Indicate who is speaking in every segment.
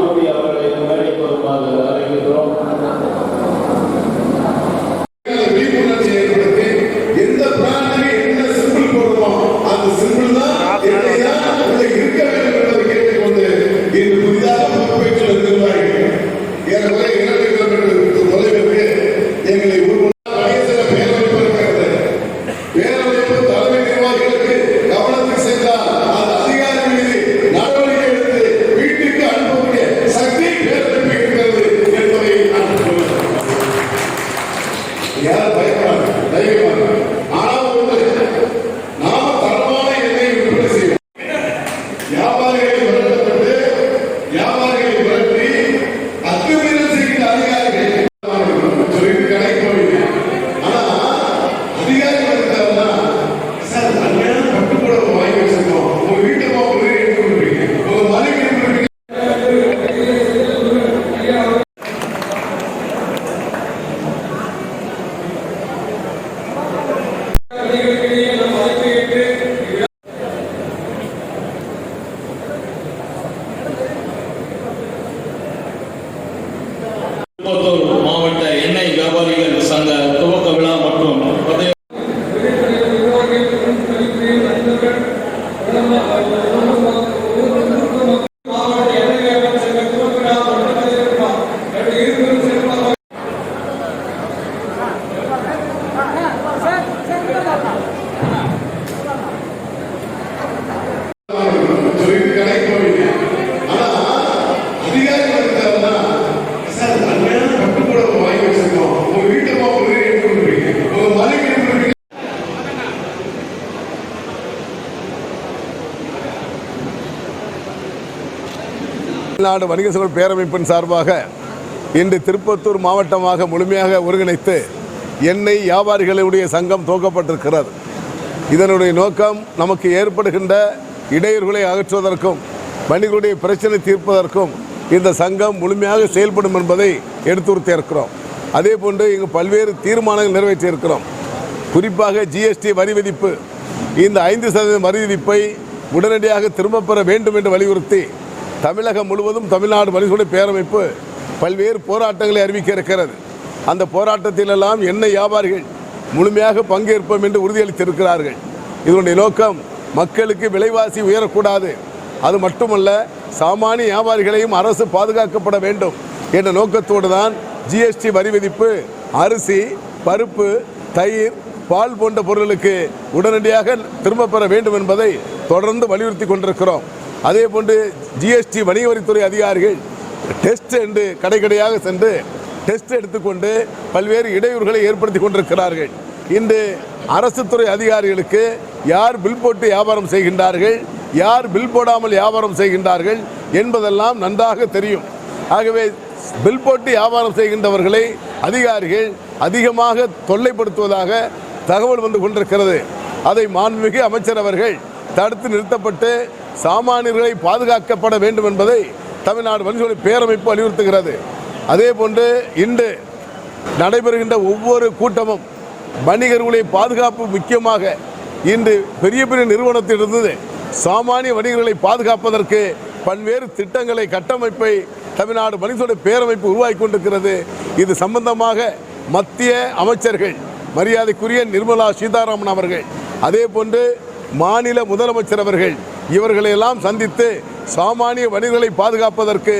Speaker 1: மாதூரி அவர்களை நினைவு கூறுமாறு
Speaker 2: தமிழ்நாடு வணிக சங்க பேரமைப்பின் சார்பாக இன்று திருப்பத்தூர் மாவட்டமாக முழுமையாக ஒருங்கிணைத்து எண்ணெய் வியாபாரிகளுடைய சங்கம் துவக்கப்பட்டிருக்கிறது. இதனுடைய நோக்கம் நமக்கு ஏற்படுகின்ற இடையூறுகளை அகற்றுவதற்கும் வணிகருடைய பிரச்சனை தீர்ப்பதற்கும் இந்த சங்கம் முழுமையாக செயல்படும் என்பதை எடுத்துரைத்து இருக்கிறோம். அதே போன்று இங்கு பல்வேறு தீர்மானங்கள் நிறைவேற்றியிருக்கிறோம் குறிப்பாக ஜிஎஸ்டி வரி விதிப்பு இந்த ஐந்து சதவீதம் வரி விதிப்பை உடனடியாக திரும்பப் பெற வேண்டும் என்று வலியுறுத்தி தமிழகம் முழுவதும் தமிழ்நாடு வணிகர்களுடைய பேரமைப்பு பல்வேறு போராட்டங்களை அறிவிக்க இருக்கிறது அந்த போராட்டத்திலெல்லாம் எண்ணெய் வியாபாரிகள் முழுமையாக பங்கேற்போம் என்று உறுதியளித்திருக்கிறார்கள். இதனுடைய நோக்கம் மக்களுக்கு விலைவாசி உயரக்கூடாது. அது மட்டுமல்ல சாமானிய வியாபாரிகளையும் அரசு பாதுகாக்கப்பட வேண்டும் என்ற நோக்கத்தோடு தான் ஜிஎஸ்டி வரி விதிப்பு அரிசி பருப்பு தயிர் பால் போன்ற பொருட்களுக்கு உடனடியாக திரும்ப பெற வேண்டும் என்பதை தொடர்ந்து வலியுறுத்தி கொண்டிருக்கிறோம். அதே போன்று ஜிஎஸ்டி வணிக வரித்துறை அதிகாரிகள் டெஸ்ட் என்று கடை கடையாக சென்று டெஸ்ட் எடுத்துக்கொண்டு பல்வேறு இடையூறுகளை ஏற்படுத்தி கொண்டிருக்கிறார்கள். இன்று அரசு துறை அதிகாரிகளுக்கு யார் பில் போட்டு வியாபாரம் செய்கின்றார்கள் யார் பில் போடாமல் வியாபாரம் செய்கின்றார்கள் என்பதெல்லாம் நன்றாக தெரியும். ஆகவே பில் போட்டு வியாபாரம் செய்கின்றவர்களை அதிகாரிகள் அதிகமாக தொல்லைப்படுத்துவதாக தகவல் வந்து கொண்டிருக்கிறது. அதை மாண்புமிகு அமைச்சர் அவர்கள் தடுத்து நிறுத்தப்பட்டு சாமானியர்களை பாதுகாக்கப்பட வேண்டும் என்பதை தமிழ்நாடு வன்சொலி பேரமைப்பு வலியுறுத்துகிறது. அதே போன்று இன்று நடைபெறுகின்ற ஒவ்வொரு கூட்டமும் வணிகர்களுடைய பாதுகாப்பு முக்கியமாக இன்று பெரிய பெரிய நிறுவனத்திலிருந்து சாமானிய வணிகர்களை பாதுகாப்பதற்கு பல்வேறு திட்டங்களை கட்டமைப்பை தமிழ்நாடு வணிகர்களுடைய பேரமைப்பு உருவாக்கி கொண்டிருக்கிறது. இது சம்பந்தமாக மத்திய அமைச்சர்கள் மரியாதைக்குரிய நிர்மலா சீதாராமன் அவர்கள் அதே போன்று மாநில முதலமைச்சர் அவர்கள் இவர்களை எல்லாம் சந்தித்து சாமானிய வணிகர்களை பாதுகாப்பதற்கு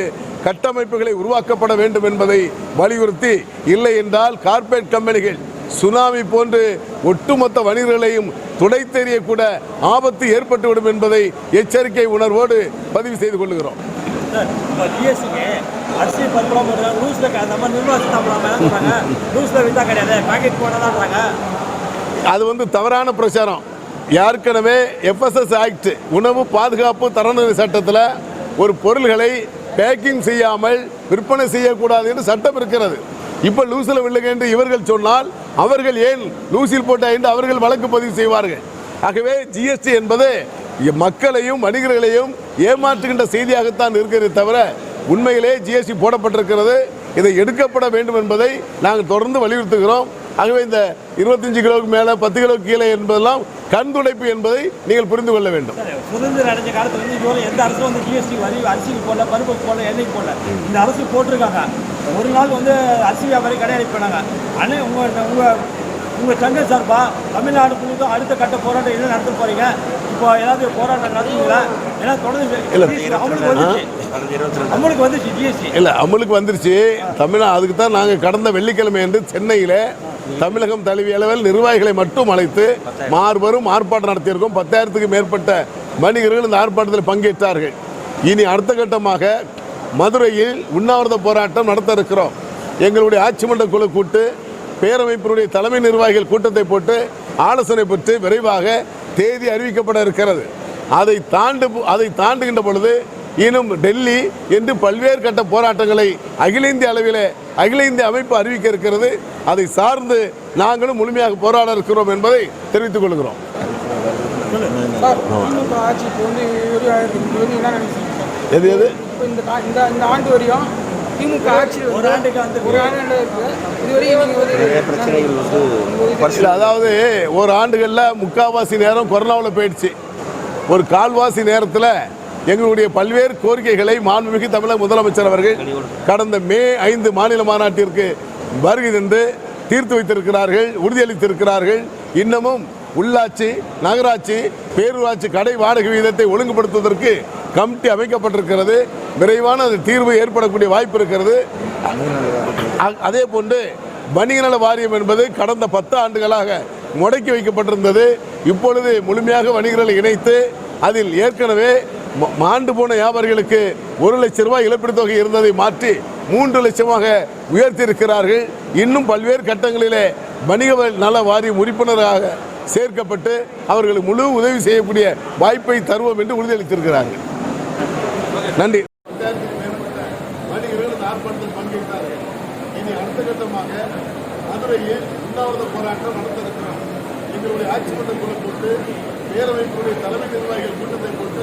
Speaker 2: கட்டமைப்புகளை உருவாக்கப்பட வேண்டும் என்பதை வலியுறுத்தி இல்லை என்றால் கார்ப்பரேட் கம்பெனிகள் சுனாமி போன்று ஒட்டுமொத்த வணிகர்களையும் துடைத்தெறியக்கூட ஆபத்து ஏற்பட்டுவிடும் என்பதை எச்சரிக்கை உணர்வோடு பதிவு செய்து கொள்கிறோம்
Speaker 3: அரிசி போடுறாங்க லூஸில் மாதிரி நிர்மலா சீதாராமன் லூஸில் விற்றா கிடையாது. பேக்கெட் போட்டதான்றாங்க
Speaker 2: அது வந்து தவறான பிரச்சாரம். ஏற்கனவே எஃப்எஸ்எஸ் ஆக்ட் உணவு பாதுகாப்பு தரநிலை சட்டத்தில் ஒரு பொருள்களை பேக்கிங் செய்யாமல் விற்பனை செய்யக்கூடாது என்று சட்டம் இருக்கிறது. இப்போ லூசில் விழுங்க என்று இவர்கள் சொன்னால் அவர்கள் ஏன் லூசில் போட்ட என்று அவர்கள் வழக்கு பதிவு செய்வார்கள். ஆகவே ஜிஎஸ்டி என்பது மக்களையும் வணிகர்களையும் ஏமாற்றுகின்ற செய்தியாகத்தான் இருக்கிறதே தவிர உண்மையிலே ஜிஎஸ்டி போடப்பட்டிருக்கிறது. இதை எடுக்கப்பட வேண்டும் என்பதை நாங்கள் தொடர்ந்து வலியுறுத்துகிறோம். ஆகவே இந்த இருபத்தஞ்சு கிலோவுக்கு மேலே பத்து கிலோ கீழே என்பதெல்லாம் கண் துடைப்பு என்பதை நீங்கள் புரிந்து கொள்ள வேண்டும்.
Speaker 3: சுதந்திரம் அடைஞ்ச காலத்துல வந்து இதுவரை எந்த அரசும் வந்து ஜிஎஸ்டி வரி அரிசிக்கு போடல பருப்புக்கு போடல எண்ணெய்க்கு போடல. இந்த அரசு போட்டிருக்காங்க. ஒரு நாள் வந்து அரிசி வியாபாரி கடையடைப்பு பண்ணாங்க. அண்ணே உங்கள் உங்கள் உங்கள் சங்க சார்பா தமிழ்நாடு முழுவதும் அடுத்த கட்ட போராட்டம் என்ன நடத்த போறீங்க? இப்போ ஏதாவது போராட்டம் நடத்துவீங்களா ஏன்னா தொடர்ந்து வந்துச்சு. அமலுக்கு ஜிஎஸ்டி
Speaker 2: இல்லை அமலுக்கு வந்துருச்சு. தமிழா அதுக்கு தான் நாங்கள் கடந்த வெள்ளிக்கிழமை என்று சென்னையில் தமிழகம் தழுவிய அளவில் நிர்வாகிகளை மட்டும் அழைத்து மார்பரும் ஆர்ப்பாட்டம் நடத்தியிருக்கோம். பத்தாயிரத்துக்கு மேற்பட்ட வணிகர்கள் இந்த ஆர்ப்பாட்டத்தில் பங்கேற்றார்கள். இனி அடுத்த கட்டமாக மதுரையில் உண்ணாவிரத போராட்டம் நடத்த இருக்கிறோம். எங்களுடைய ஆட்சி மன்ற குழு கூட்டு பேரமைப்பினுடைய தலைமை நிர்வாகிகள் கூட்டத்தை போட்டு ஆலோசனை பெற்று விரைவாக தேதி அறிவிக்கப்பட இருக்கிறது. அதை தாண்டு அதை தாண்டுகின்ற பொழுது இன்னும் டெல்லி என்று பல்வேறு கட்ட போராட்டங்களை அகில இந்திய அளவில் அகில இந்திய அமைப்பு அறிவிக்க இருக்கிறது. அதை சார்ந்து நாங்களும் முழுமையாக போராட இருக்கிறோம் என்பதை தெரிவித்துக் கொள்கிறோம். எது எது?
Speaker 4: இந்த இந்த ஆண்டு வரையும் திமுக ஆட்சி
Speaker 3: ஒரு
Speaker 2: அதாவது ஒரு ஆண்டுகளில் முக்காவாசி நேரம் கொரோனாவில் போயிடுச்சு. ஒரு கால்வாசி நேரத்தில் எங்களுடைய பல்வேறு கோரிக்கைகளை மாண்புமிகு தமிழக முதலமைச்சர் அவர்கள் கடந்த மே ஐந்து மாநில மாநாட்டிற்கு வருகை தந்து தீர்த்து வைத்திருக்கிறார்கள் உறுதியளித்திருக்கிறார்கள். இன்னமும் உள்ளாட்சி நகராட்சி பேரூராட்சி கடை வாடகை விகிதத்தை ஒழுங்குபடுத்துவதற்கு கமிட்டி அமைக்கப்பட்டிருக்கிறது. விரைவான அது தீர்வு ஏற்படக்கூடிய வாய்ப்பு இருக்கிறது. அ- அதே போன்று வணிக நல வாரியம் என்பது கடந்த பத்து ஆண்டுகளாக முடக்கி வைக்கப்பட்டிருந்தது. இப்பொழுது முழுமையாக வணிகர்களை இணைத்து அதில் ஏற்கனவே மாண்டு போன வியாபாரிகளுக்கு ஒரு லட்ச ரூபாய் இழப்பீடு தொகை இருந்ததை மாற்றி மூன்று லட்சமாக உயர்த்தியிருக்கிறார்கள். இன்னும் பல்வேறு கட்டங்களிலே வணிக நல வாரியம் உறுப்பினராக சேர்க்கப்பட்டு அவர்களுக்கு முழு உதவி செய்யக்கூடிய வாய்ப்பை தருவோம் என்று உறுதியளித்திருக்கிறார்கள். நன்றி. மதுரையில் உண்ணாவிரத போராட்டம் நடத்த எங்களுடைய ஆட்சி மன்ற குழு போட்டு பேரவைக்குடைய தலைமை நிர்வாகிகள் கூட்டத்தை போட்டு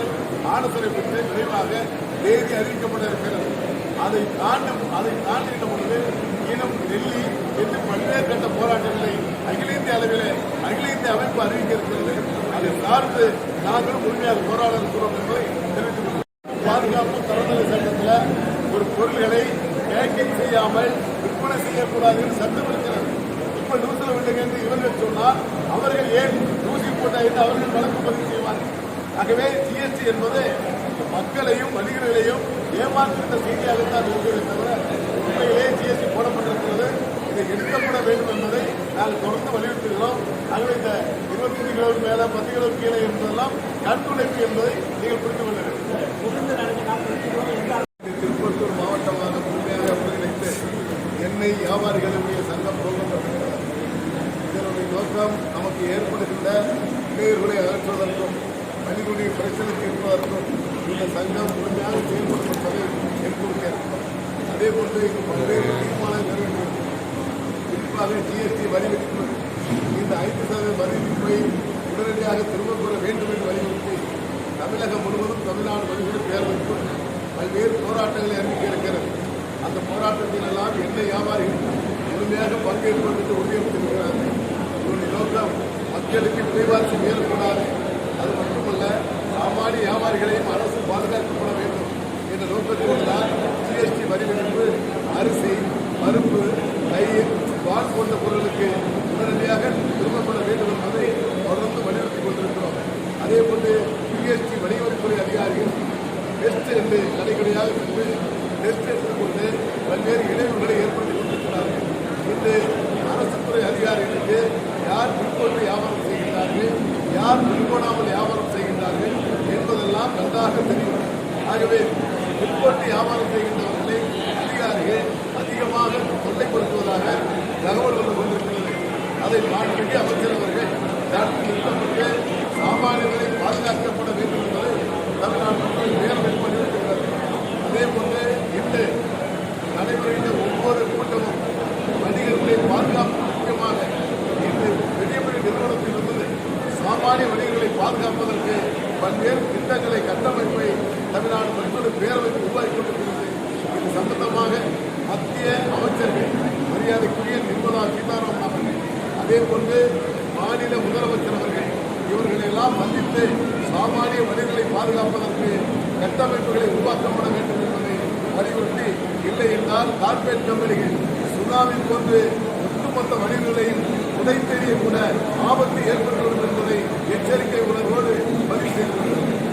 Speaker 2: ஆலோசனை பெற்று விரைவாக தேதி அறிவிக்கப்பட இருக்கிறது. அதை தாண்டும் அதை தாண்டுகின்ற பொழுது இன்னும் டெல்லி என்று பல்வேறு கட்ட போராட்டங்களை அகில இந்திய அளவில் அகில இந்திய அமைப்பு அறிவிக்க இருக்கிறது. அதை சார்ந்து நாங்களும் முழுமையாக போராட இருக்கிறோம் என்பதை தெரிவித்துக் பாதுகாப்பு தரநிலை சட்டத்தில் ஒரு பொருள்களை பேக்கிங் செய்யாமல் விற்பனை செய்யக்கூடாது என்று சட்டம் இருக்கிறது. இப்ப நியூஸ்ல என்று இவர்கள் சொன்னால் அவர்கள் ஏன் ஊசி போட்டா அவர்கள் வழக்கு பதிவு செய்வார்கள். ஆகவே ஜிஎஸ்டி என்பது மக்களையும் வணிகர்களையும் ஏமாற்றுகின்ற செய்தியாகத்தான் இருக்கிறது தவிர உண்மையிலே ஜிஎஸ்டி போடப்பட்டிருக்கிறது. இதை எடுக்கப்பட வேண்டும் என்பதை நாங்கள் தொடர்ந்து வலியுறுத்துகிறோம். ஆகவே இந்த இருபத்தஞ்சு கிலோ மேலே பத்து கிலோ கீழே என்பதெல்லாம் கண்துடைப்பு என்பதை நீங்கள் புரிந்து கொள்ள வேண்டும் திருப்பத்தூர் மாவட்டமாக முழுமையாக ஒருங்கிணைத்து எண்ணெய் வியாபாரிகளுடைய சங்கம் துவங்கப்பட்டிருக்கிறது இதனுடைய நோக்கம் நமக்கு ஏற்படுகின்ற இடையூறுகளை அகற்றுவதற்கும் இருக்கக்கூடிய பிரச்சனை தீர்ப்பதற்கும் இந்த சங்கம் முழுமையாக செயல்படும் என்பதை அதே போன்று இங்கு பல்வேறு தீர்மானங்கள் குறிப்பாக ஜிஎஸ்டி வரி விதிப்பு. இந்த ஐந்து சதவீத வரி விதிப்பை உடனடியாக திரும்பப் பெற வேண்டும் என்று வலியுறுத்தி தமிழகம் முழுவதும் தமிழ்நாடு வணிகர் பேரவைக்கு பல்வேறு போராட்டங்களை அறிவிக்க இருக்கிறது. அந்த போராட்டத்தில் எல்லாம் எண்ணெய் வியாபாரிகள் முழுமையாக பங்கேற்போம் என்று உறுதியளித்திருக்கிறார்கள் இதனுடைய நோக்கம் மக்களுக்கு விலைவாசி மேற்கொள்ளாது அது மட்டுமல்ல சாமானிய வியாபாரிகளையும் அரசு பாதுகாக்கப்பட வேண்டும் என்ற நோக்கத்தில் தான் ஜிஎஸ்டி வரி விதிப்பு அரிசி பருப்பு தயிர் பால் போன்ற பொருளுக்கு உடனடியாக திரும்பப்பட வேண்டும் என்பதை தொடர்ந்து வலியுறுத்திக் கொண்டிருக்கிறோம் அதே போன்று ஜிஎஸ்டி வணிகவரித்துறை அதிகாரிகள் டெஸ்ட் என்று கடைக்கடையாக சென்று டெஸ்ட் எடுத்துக்கொண்டு பல்வேறு இடையூறுகளை ஏற்படுத்திக் கொண்டிருக்கிறார்கள் இன்று அரசு துறை அதிகாரிகளுக்கு யார் பின்போட்டு வியாபாரம் செய்கின்றார்கள் யார் பின்போடாமல் வியாபாரம் செய்கின்றார்கள் என்பதெல்லாம் நன்றாக தெரியும். ஆகவே பிற்போட்டு வியாபாரம் செய்கின்றவர்களை அதிகாரிகள் அதிகமாக தொல்லைப்படுத்துவதாக தகவல் வந்து கொண்டிருக்கிறது அதை மாண்புமிகு அமைச்சர் அவர்கள் நிறுத்தப்பட்டு சாமானியர்களை பாதுகாக்கப்பட வேண்டும் என்பது தமிழ்நாடு மக்கள் பேரவை வலியுறுத்துகிறது அதே போன்று இன்று நடைபெறுகின்ற ஒவ்வொரு கூட்டமும் வணிகர்களை பாதுகாப்பு முக்கியமாக இன்று பெரிய பெரிய நிறுவனத்திலிருந்து சாமானிய வணிகர்களை பாதுகாப்பதற்கு பல்வேறு வந்து சாமானிய மனிதர்களை பாதுகாப்பதற்கு கட்டமைப்புகளை உருவாக்கப்பட வேண்டும் என்பதை வலியுறுத்தி இல்லை என்றால் கார்பரேட் கம்பெனிகள் சுனாமி போன்று ஒட்டுமொத்த மனிதர்களையும் உடைத்தெறிய கூட ஆபத்து ஏற்பட்டுள்ளது என்பதை எச்சரிக்கை உணர்வோடு பதிவு செய்துள்ளது